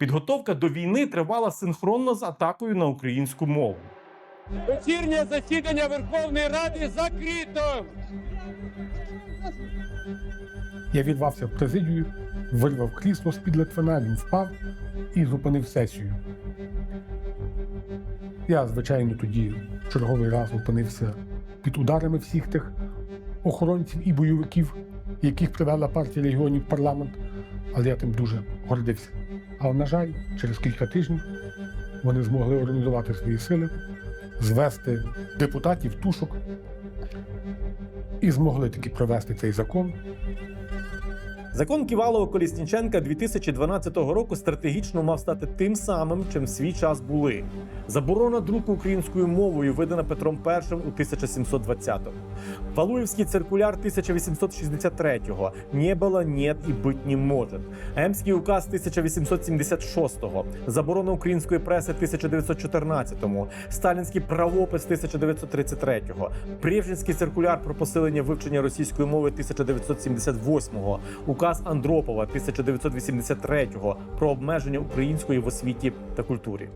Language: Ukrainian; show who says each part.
Speaker 1: Підготовка до війни тривала синхронно з атакою на українську мову.
Speaker 2: Вечірнє засідання Верховної Ради закрито.
Speaker 3: Я відвався в президію, вирвав крісло з-під Литвина, він впав і зупинив сесію. Я, звичайно, тоді в черговий раз опинився під ударами всіх тих охоронців і бойовиків, яких привела партія регіонів в парламент, але я тим дуже гордився. Але, на жаль, через кілька тижнів вони змогли організувати свої сили, звести депутатів тушок і змогли таки провести цей закон,
Speaker 1: Закон Ківалова Колісніченка 2012 року стратегічно мав стати тим самим, чим в свій час були. Заборона друку українською мовою видана Петром І у 1720-му. Валуєвський циркуляр 1863-го «Не було, і бить не може». Емський указ 1876-го, заборона української преси 1914-му, Сталінський правопис 1933-го, Брежнівський циркуляр про посилення вивчення російської мови 1978-го, указ Андропова 1983-го про обмеження української в освіті та культурі.